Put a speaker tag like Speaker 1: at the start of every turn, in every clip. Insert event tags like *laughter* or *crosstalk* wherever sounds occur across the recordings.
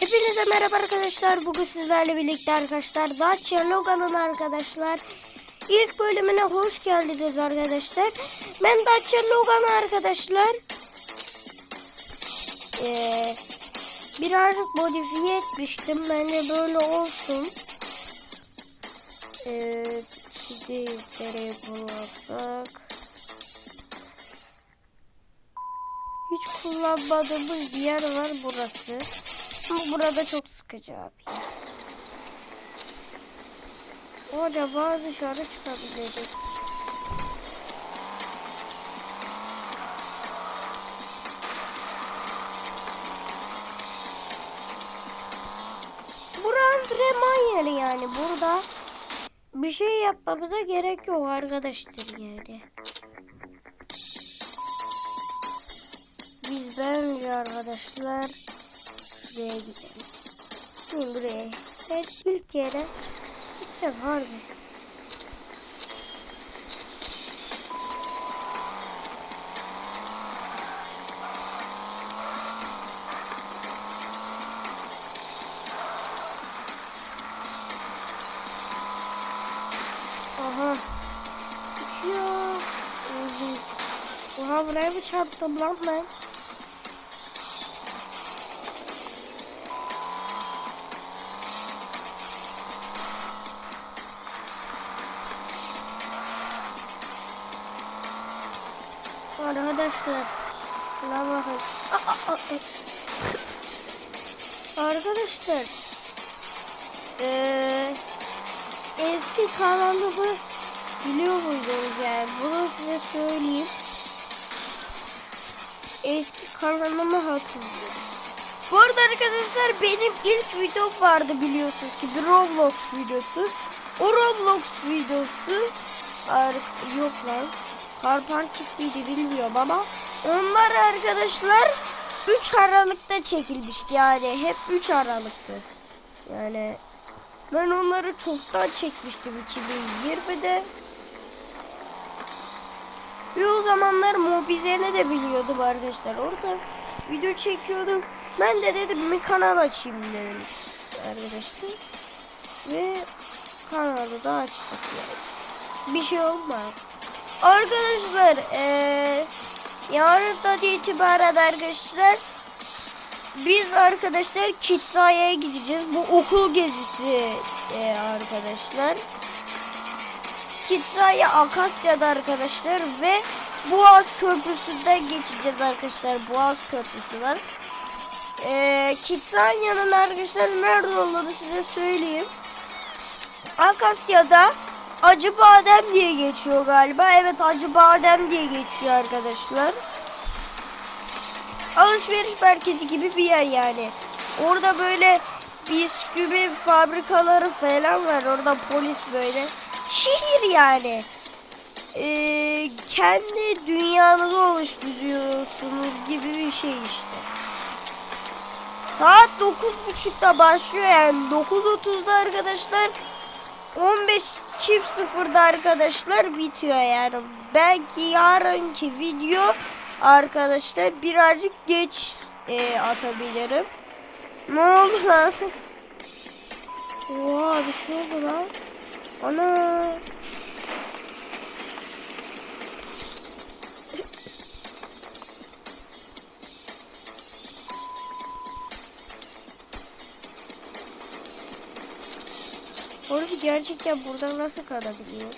Speaker 1: Hepinize merhaba arkadaşlar. Bugün sizlerle birlikte arkadaşlar Dacia Logan'ın arkadaşlar ilk bölümüne hoş geldiniz arkadaşlar. Ben Dacia Logan arkadaşlar. Ee, birazcık modifiye etmiştim. Bence böyle olsun. Ee, şimdi nereye kullansak? Hiç kullanmadığımız bir yer var burası. Ama burada çok sıkıcı abi. Acaba dışarı çıkabilecek. Antrenman yeri yani. Burada bir şey yapmamıza gerek yok arkadaşlar yani. Biz bence arkadaşlar şuraya gidelim. Ben buraya. Ben ilk yere gittim harbi. Aha. Uçuyor. Oha buraya mı çarptım lan ben? Arkadaşlar şuna bakın. Arkadaşlar eee eski kanalımı biliyor muydunuz yani bunu size söyleyeyim. Eski kanalımı hatırlıyorum. Bu arada arkadaşlar benim ilk videom vardı biliyorsunuz ki bir Roblox videosu. O Roblox videosu yok lan. Car Park miydi bilmiyorum ama onlar arkadaşlar 3 Aralık'ta çekilmişti yani hep 3 Aralık'tı. Yani ben onları çoktan çekmiştim 2020'de. Ve o zamanlar Mobizen'i de biliyordum arkadaşlar. Orada video çekiyordum. Ben de dedim bir kanal açayım dedim arkadaşlar. Ve kanalı da açtık yani. Bir şey olmadı. Arkadaşlar eee yarından itibaren arkadaşlar biz arkadaşlar Kitsaya'ya gideceğiz. Bu okul gezisi eee, arkadaşlar. Kitsaya Akasya'da arkadaşlar ve Boğaz Köprüsü'nden geçeceğiz arkadaşlar. Boğaz Köprüsü var. Eee Kitsaya'nın arkadaşlar nerede olduğunu size söyleyeyim. Akasya'da Acı Badem diye geçiyor galiba. Evet Acı Badem diye geçiyor arkadaşlar. Alışveriş merkezi gibi bir yer yani. Orada böyle bisküvi fabrikaları falan var. Orada polis böyle. Şehir yani. Ee, kendi dünyanızı oluşturuyorsunuz gibi bir şey işte. Saat 9.30'da başlıyor yani 9.30'da arkadaşlar 15 çift sıfırda arkadaşlar bitiyor yani. Belki yarınki video arkadaşlar birazcık geç e, atabilirim. Ne oldu lan? *laughs* Oha bir şey oldu lan. Ana. Gerçekten burada nasıl kalabiliyor?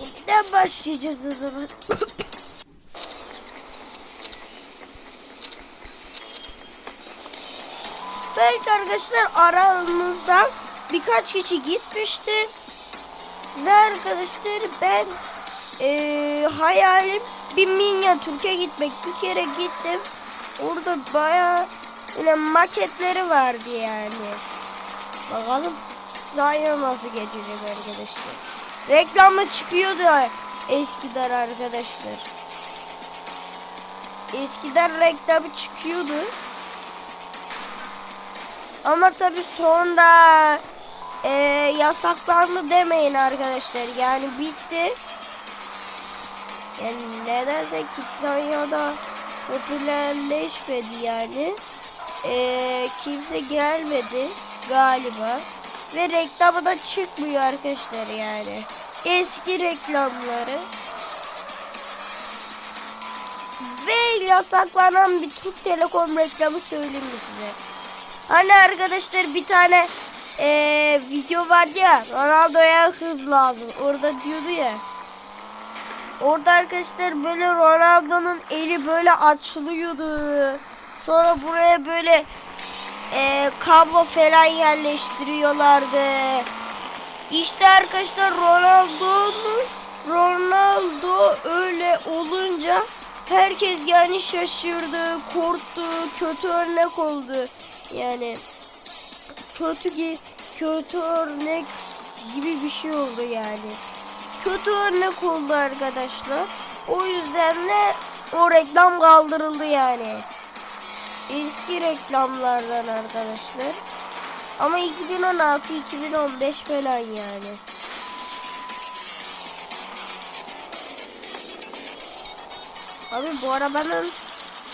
Speaker 1: Yeniden başlayacağız o zaman. *coughs* Belki arkadaşlar aramızdan birkaç kişi gitmişti. Ve arkadaşlar ben eee hayalim bir Minyatürk'e gitmek. Bir kere gittim. Orada baya yine maketleri vardı yani. Bakalım sahaya nasıl geçecek arkadaşlar. Reklamı çıkıyordu eskiden arkadaşlar. Eskiden reklamı çıkıyordu. Ama tabi sonra e, yasaklandı demeyin arkadaşlar. Yani bitti. Yani nedense Kidzanya'da popülerleşmedi yani. Ee, kimse gelmedi galiba. Ve reklamı da çıkmıyor arkadaşlar yani. Eski reklamları. Ve yasaklanan bir Türk Telekom reklamı söyleyeyim size? Hani arkadaşlar bir tane eee, video vardı ya Ronaldo'ya hız lazım. Orada diyordu ya. Orada arkadaşlar böyle Ronaldo'nun eli böyle açılıyordu. Sonra buraya böyle eee, kablo falan yerleştiriyorlardı. İşte arkadaşlar Ronaldo'nun Ronaldo öyle olunca herkes yani şaşırdı, korktu, kötü örnek oldu. Yani kötü gi kötü örnek gibi bir şey oldu yani. Kötü örnek oldu arkadaşlar. O yüzden de o reklam kaldırıldı yani. Eski reklamlardan arkadaşlar. Ama 2016-2015 falan yani. Abi bu arabanın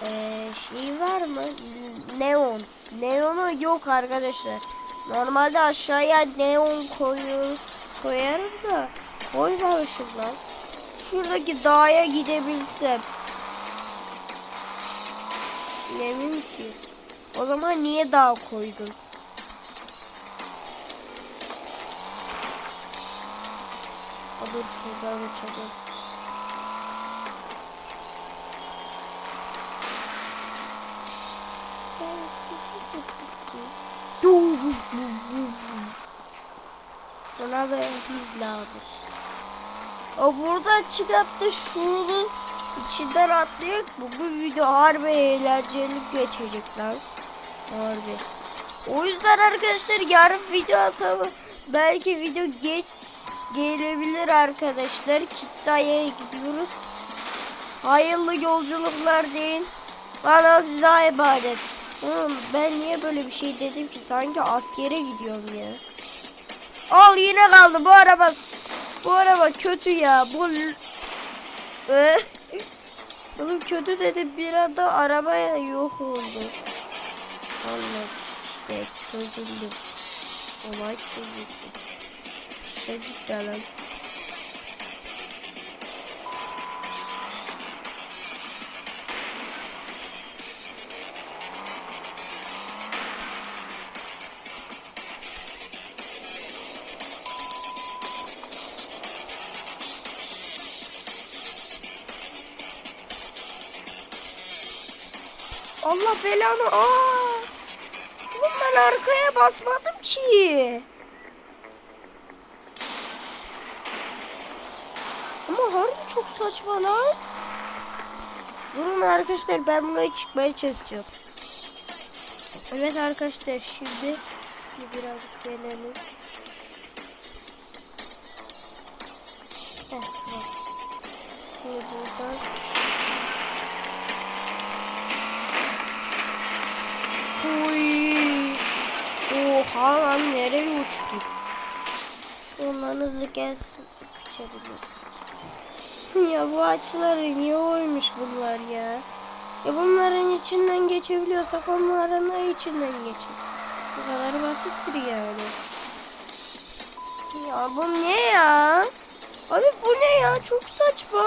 Speaker 1: eee şeyi var mı? Neon. Neonu yok arkadaşlar. Normalde aşağıya neon koyu koyarım da koymamışım lan. Şuradaki dağa gidebilsem. Ne ki? O zaman niye dağ koydun? O dur şuradan uçacağım. Buna da hız lazım. O burada çıkarttı şunu içinden atlayak bu. Bu video harbi eğlenceli geçecek lan. Harbi. O yüzden arkadaşlar yarın video atalım. Belki video geç gelebilir arkadaşlar. Kitsaya'ya gidiyoruz. Hayırlı yolculuklar deyin. Bana size ibadet. Oğlum ben niye böyle bir şey dedim ki sanki askere gidiyorum ya. Al yine kaldı bu araba. Bu araba kötü ya. Bu Ee, Oğlum kötü dedi bir anda arabaya yok oldu. Allah işte çözüldü. Olay çözüldü. Şey gitti lan. Allah belanı. Aa! Oğlum ben arkaya basmadım ki. Ama harbi çok saçma lan. Durun arkadaşlar ben buraya çıkmaya çalışacağım. Evet arkadaşlar şimdi bir biraz gelelim. Heh, tamam. Şimdi buradan Uy. Oha lan nereye uçtuk? Hızlı gelsin. Kaçabilir. ya bu açıları niye oymuş bunlar ya? Ya bunların içinden geçebiliyorsak onların da içinden geçin. Bu kadar basittir yani. Ya bu ne ya? Abi bu ne ya? Çok saçma.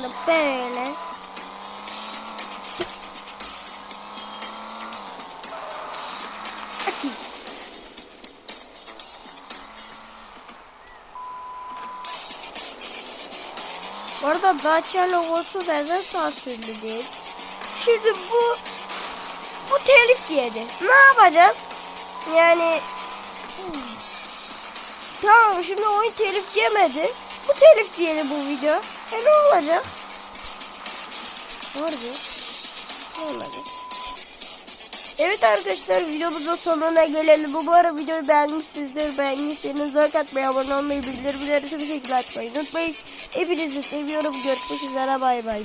Speaker 1: Buradan da böyle. Açayım. Bu arada Dacia logosu neden sansürlü değil? Şimdi bu bu telif yedi. Ne yapacağız? Yani. Tamam şimdi oyun telif yemedi. Bu telif yedi bu video. E ne olacak? Harbi. Ne olacak? Evet arkadaşlar videomuzun sonuna gelelim. Umarım videoyu beğenmişsinizdir. Beğendiyseniz like atmayı, abone olmayı, bildirimleri tüm şekilde açmayı unutmayın. Hepinizi seviyorum. Görüşmek üzere bay bay.